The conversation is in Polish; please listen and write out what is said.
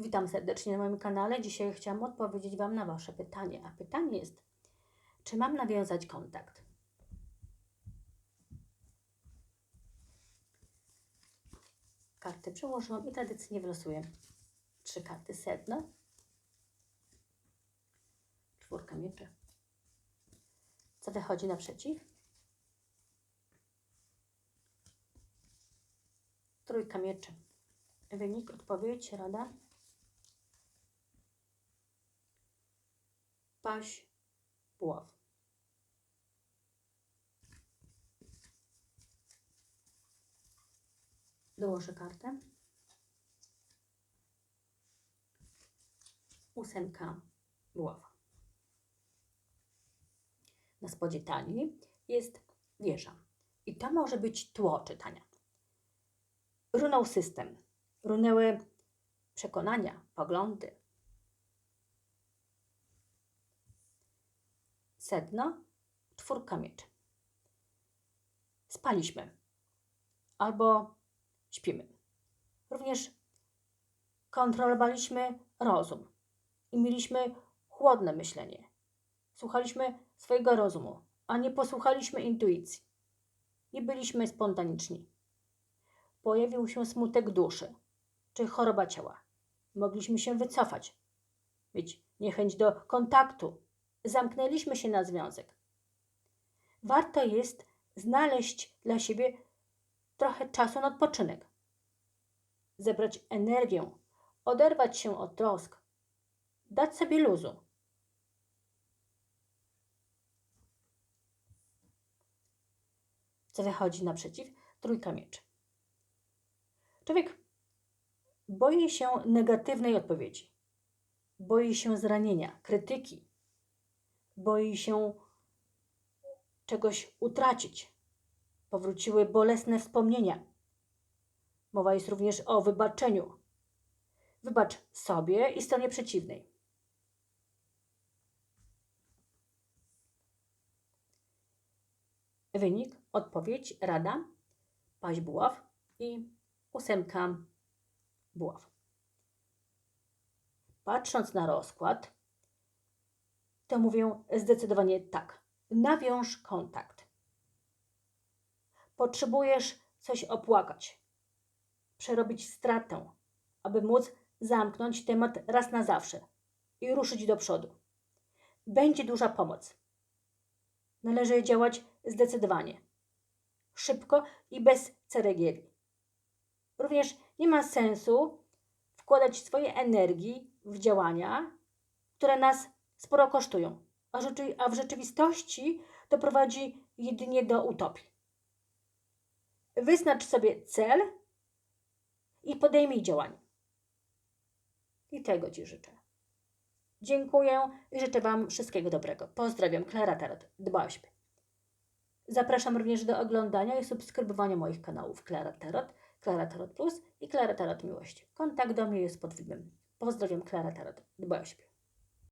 Witam serdecznie na moim kanale. Dzisiaj chciałam odpowiedzieć Wam na Wasze pytanie. A pytanie jest, czy mam nawiązać kontakt? Karty przełożyłam i tradycyjnie wylosuję trzy karty sedno, czwórka mieczy. Co wychodzi naprzeciw? Trójka mieczy. Wynik, odpowiedź, rada. Paś. Dołożę kartę. Ósemka buław. Na spodzie talii jest wieża. I to może być tło czytania. Runął system. Runęły przekonania, poglądy. Sedno, czwórka mieczy. Spaliśmy albo śpimy. Również kontrolowaliśmy rozum i mieliśmy chłodne myślenie. Słuchaliśmy swojego rozumu, a nie posłuchaliśmy intuicji. Nie byliśmy spontaniczni. Pojawił się smutek duszy czy choroba ciała. Mogliśmy się wycofać, mieć niechęć do kontaktu. Zamknęliśmy się na związek. Warto jest znaleźć dla siebie trochę czasu na odpoczynek, zebrać energię, oderwać się od trosk, dać sobie luzu. Co wychodzi naprzeciw? Trójka mieczy. Człowiek boi się negatywnej odpowiedzi, boi się zranienia, krytyki, boi się czegoś utracić. Powróciły bolesne wspomnienia. Mowa jest również o wybaczeniu. Wybacz sobie i stronie przeciwnej. Wynik, odpowiedź, rada, paź buław i ósemka buław. Patrząc na rozkład, to mówię zdecydowanie tak. Nawiąż kontakt. Potrzebujesz coś opłakać, przerobić stratę, aby móc zamknąć temat raz na zawsze i ruszyć do przodu. Będzie duża pomoc. Należy działać zdecydowanie, szybko i bez ceregieli. Również nie ma sensu wkładać swojej energii w działania, które nas sporo kosztują, a, rzeczy, a w rzeczywistości doprowadzi jedynie do utopii. Wyznacz sobie cel i podejmij działanie. I tego Ci życzę. Dziękuję i życzę Wam wszystkiego dobrego. Pozdrawiam, Klara Tarot. Dbaj o siebie. Zapraszam również do oglądania i subskrybowania moich kanałów Klara Tarot, Klara Tarot Plus i Klara Tarot Miłości. Kontakt do mnie jest pod filmem. Pozdrawiam, Klara Tarot. Dbaj o siebie.